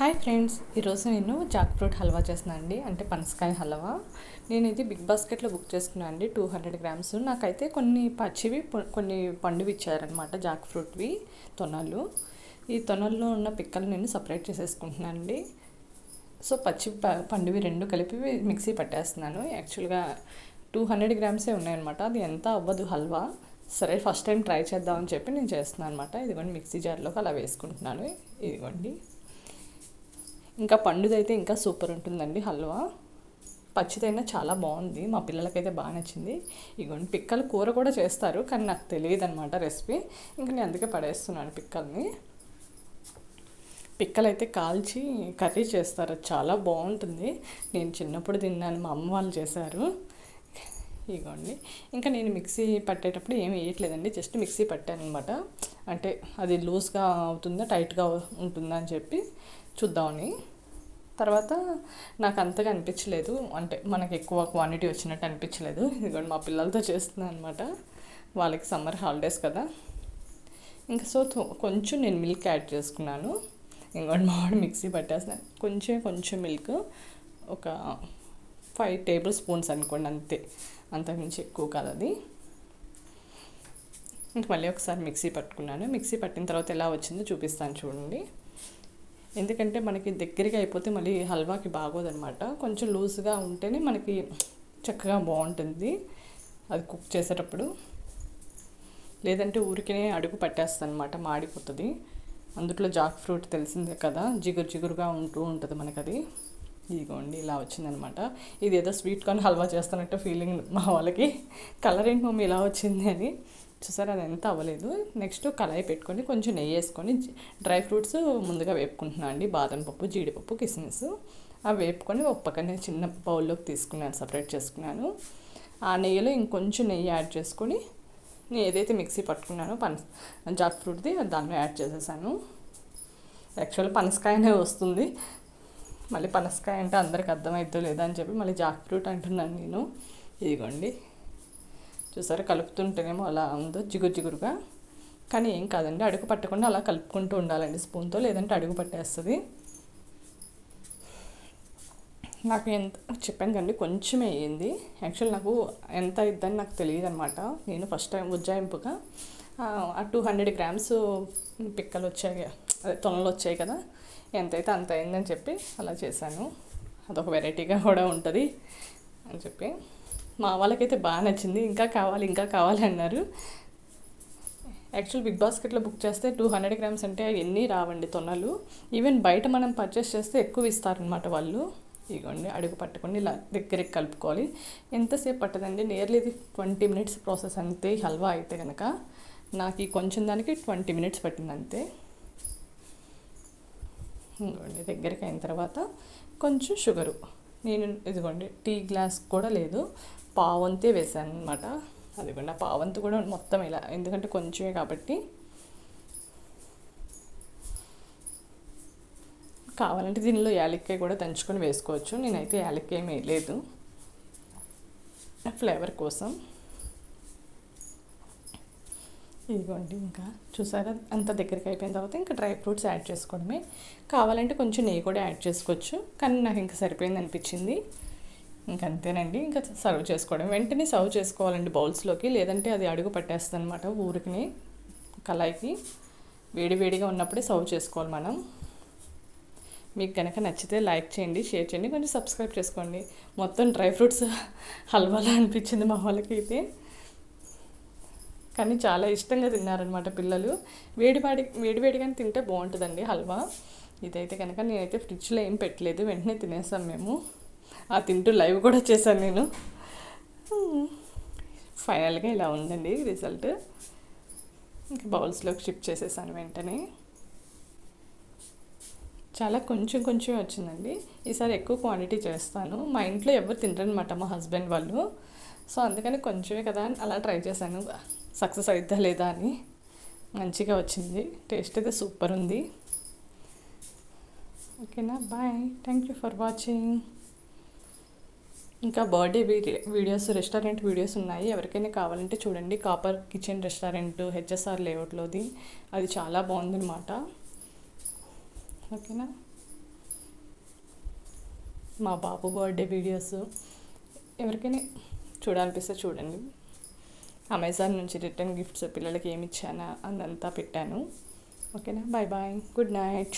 Hi friends ఈరోజు నేను Jack fruit halwa చేస్తున్నాను అండి. అంటే పనసకాయ హల్వా. నేను ఇది బిగ్ బాస్కెట్లో బుక్ చేసుకున్నాను అండి టూ హండ్రెడ్ గ్రామ్స్. నాకైతే కొన్ని పచ్చివి కొన్ని పండువి ఇచ్చారనమాట జాక్ ఫ్రూట్వి తొనలు. ఈ తొనల్లో ఉన్న పిక్కలు నేను సపరేట్ చేసేసుకుంటున్నాను అండి. సో పచ్చి ప- పండువి రెండు కలిపి మిక్సీ పట్టేస్తున్నాను. యాక్చువల్గా టూ హండ్రెడ్ గ్రామ్సే ఉన్నాయన్నమాట. అది ఎంత అవ్వదు హల్వా. సరే ఫస్ట్ టైం ట్రై చేద్దామని చెప్పి నేను చేస్తున్నాను అనమాట ఇదిగోండి మిక్సీ జార్లోకి అలా వేసుకుంటున్నాను. ఇదిగోండి. ఇంకా పండుదైతే ఇంకా సూపర్ ఉంటుందండి హల్వా. పచ్చిదైనా చాలా బాగుంది. మా పిల్లలకైతే బాగా నచ్చింది. ఇగోండి పిక్కలు కూర కూడా చేస్తారు కానీ నాకు తెలియదు అనమాట రెసిపీ. ఇంకా నేను అందుకే పడేస్తున్నాను పిక్కల్ని. పిక్కలైతే కాల్చి కర్రీ చేస్తారు. అది చాలా బాగుంటుంది. నేను చిన్నప్పుడు తిన్నాను మా అమ్మ వాళ్ళు చేశారు. ఇగోండి. ఇంకా నేను మిక్సీ పట్టేటప్పుడు ఏమి వేయట్లేదండి. జస్ట్ మిక్సీ పట్టాను అనమాట అంటే అది లూజ్గా అవుతుందా టైట్గా ఉంటుందా అని చెప్పి చూద్దామని. తర్వాత నాకు అంతగా అనిపించలేదు. అంటే మనకి ఎక్కువ క్వాంటిటీ వచ్చినట్టు అనిపించలేదు. ఇదిగోండి మా పిల్లలతో చేస్తున్నాను అనమాట వాళ్ళకి సమ్మర్ హాలిడేస్ కదా. ఇంకా సో కొంచెం నేను మిల్క్ యాడ్ చేసుకున్నాను. ఇంకోటి మా వాడు మిక్సీ పట్టేస్తున్నాను కొంచెం కొంచెం మిల్క్ ఒక ఫైవ్ టేబుల్ స్పూన్స్ అనుకోండి అంతే. అంతకుమించి ఎక్కువ కాదు అది. ఇంక మళ్ళీ ఒకసారి మిక్సీ పట్టుకున్నాను. మిక్సీ పట్టిన తర్వాత ఎలా వచ్చిందో చూపిస్తాను చూడండి. ఎందుకంటే మనకి దగ్గరగా అయిపోతే మళ్ళీ హల్వాకి బాగోదనమాట కొంచెం లూజ్గా ఉంటేనే మనకి చక్కగా బాగుంటుంది అది కుక్ చేసేటప్పుడు. లేదంటే ఊరికనే అడుగు పట్టేస్తుంది అనమాట మాడిపోతుంది. అందుట్లో జాక్ ఫ్రూట్ తెలిసిందే కదా జిగురు జిగురుగా ఉంటూ ఉంటుంది మనకు అది ఇదిగోండి ఇలా వచ్చిందనమాట ఇది ఏదో స్వీట్ కార్న్ హల్వా చేస్తున్నట్టు ఫీలింగ్ మా వాళ్ళకి. కలర్ ఏంటి మమ్మీ ఇలా వచ్చింది అని. చూసారు అది ఎంత అవ్వలేదు. నెక్స్ట్ కళాయి పెట్టుకొని కొంచెం నెయ్యి వేసుకొని డ్రై ఫ్రూట్స్ ముందుగా వేపుకుంటున్నాను అండి. బాదం పప్పు జీడిపప్పు కిస్మిస్. అవి వేపుకొని ఒక పక్కనే చిన్న బౌల్లోకి తీసుకున్నాను సపరేట్ చేసుకున్నాను. ఆ నెయ్యిలో ఇంకొంచెం నెయ్యి యాడ్ చేసుకొని నేను ఏదైతే మిక్సీ పట్టుకున్నానో పనస జాక్ ఫ్రూట్ది దానిలో యాడ్ చేసేసాను. యాక్చువల్ పనసకాయనే వస్తుంది. మళ్ళీ పనసకాయ అంటే అందరికి అర్థమవుతుందో లేదని చెప్పి మళ్ళీ జాక్ ఫ్రూట్ అంటున్నాను నేను. ఇదిగోండి. చూసారా? కలుపుతుంటేనేమో అలా ఉందో జిగురు జిగురుగా. కానీ ఏం కాదండి అడుగు పట్టకుండా అలా కలుపుకుంటూ ఉండాలండి స్పూన్తో లేదంటే అడుగు పట్టేస్తుంది. నాకు ఎంత చెప్పాను కండి కొంచెం అయ్యింది యాక్చువల్ నాకు ఎంత అయిద్దని నాకు తెలియదు అనమాట నేను ఫస్ట్ టైం ఉజ్జాయింపుగా ఆ టూ హండ్రెడ్ గ్రామ్స్ పిక్కలు వచ్చాయి అదే తొనలు వచ్చాయి కదా. ఎంతైతే అంత అయిందని చెప్పి అలా చేశాను. అదొక వెరైటీగా కూడా ఉంటుంది అని చెప్పి. మా వాళ్ళకైతే బాగా నచ్చింది. ఇంకా కావాలి ఇంకా కావాలి అన్నారు. యాక్చువల్ బిగ్ బాస్కెట్లో బుక్ చేస్తే టూ హండ్రెడ్ గ్రామ్స్ అంటే ఎన్ని రావండి తొనలు. ఈవెన్ బయట మనం పర్చేస్ చేస్తే ఎక్కువ ఇస్తారనమాట వాళ్ళు. ఇదిగోండి అడుగు పట్టుకొని ఇలా దగ్గరికి కలుపుకోవాలి. ఎంతసేపు పట్టదండి? నియర్లీ ఇది ట్వంటీ మినిట్స్ ప్రాసెస్ అంతే హల్వా అయితే కనుక నాకు ఈ కొంచెం దానికి ట్వంటీ మినిట్స్ పట్టింది అంతే. ఇదిగోండి దగ్గరికి అయిన తర్వాత కొంచెం షుగరు. నేను ఇదిగోండి టీ గ్లాస్ కూడా లేదు. పావంతే వేసాను అనమాట అదిగోండి ఆ పావంతి కూడా మొత్తం ఇలా ఎందుకంటే కొంచెమే కాబట్టి. కావాలంటే దీనిలో యాలక్కాయ కూడా దంచుకొని వేసుకోవచ్చు. నేనైతే యాలక్కాయ లేదు. ఫ్లేవర్ కోసం. ఇదిగోండి ఇంకా చూసారా? అంత దగ్గరికి అయిపోయిన తర్వాత ఇంకా డ్రై ఫ్రూట్స్ యాడ్ చేసుకోవడమే. కావాలంటే కొంచెం నెయ్యి కూడా యాడ్ చేసుకోవచ్చు కానీ నాకు ఇంకా సరిపోయింది అనిపించింది. ఇంకా అంతేనండి ఇంకా సర్వ్ చేసుకోవడం. వెంటనే సర్వ్ చేసుకోవాలండి బౌల్స్లోకి లేదంటే అది అడుగు పట్టేస్తుంది అనమాట ఊరికి కళాయికి. వేడి వేడిగా ఉన్నప్పుడే సర్వ్ చేసుకోవాలి మనం. మీకు కనుక నచ్చితే లైక్ చేయండి షేర్ చేయండి కొంచెం సబ్స్క్రైబ్ చేసుకోండి. మొత్తం డ్రై ఫ్రూట్స్ హల్వాలా అనిపించింది మా వాళ్ళకి అయితే కానీ చాలా ఇష్టంగా తిన్నారనమాట పిల్లలు. వేడివాడి వేడివేడిగానే తింటే బాగుంటుందండి హల్వా. ఇదైతే కనుక నేనైతే ఫ్రిడ్జ్లో ఏం పెట్టలేదు వెంటనే తినేసాం మేము. ఆ తింటూ లైవ్ కూడా చేశాను నేను. ఫైనల్గా ఇలా ఉందండి రిజల్ట్. ఇంకా బౌల్స్లోకి షిఫ్ట్ చేసేసాను వెంటనే. చాలా కొంచెం కొంచెం వచ్చిందండి. ఈసారి ఎక్కువ క్వాంటిటీ చేస్తాను. మా ఇంట్లో ఎవరు తినరనమాట మా హస్బెండ్ వాళ్ళు. సో అందుకని కొంచెమే కదా అని అలా ట్రై చేశాను. సక్సెస్ అవుతా లేదా అని మంచిగా వచ్చింది. టేస్ట్ అయితే సూపర్ ఉంది. ఓకేనా? Bye. Thank you for watching. ఇంకా బర్త్డే వీడియోస్ రెస్టారెంట్ వీడియోస్ ఉన్నాయి. ఎవరికైనా కావాలంటే చూడండి. కాపర్ కిచెన్ రెస్టారెంట్ హెచ్ఎస్ఆర్ లేఅవుట్లోది. అది చాలా బాగుందన్నమాట. ఓకేనా? మా బాబు బర్త్డే వీడియోస్ ఎవరికైనా చూడాలనిపిస్తే చూడండి. అమెజాన్ నుంచి రిటర్న్ గిఫ్ట్స్ పిల్లలకి ఏమి ఇచ్చానా? అదంతా పెట్టాను. ఓకేనా బాయ్ బాయ్ గుడ్ నైట్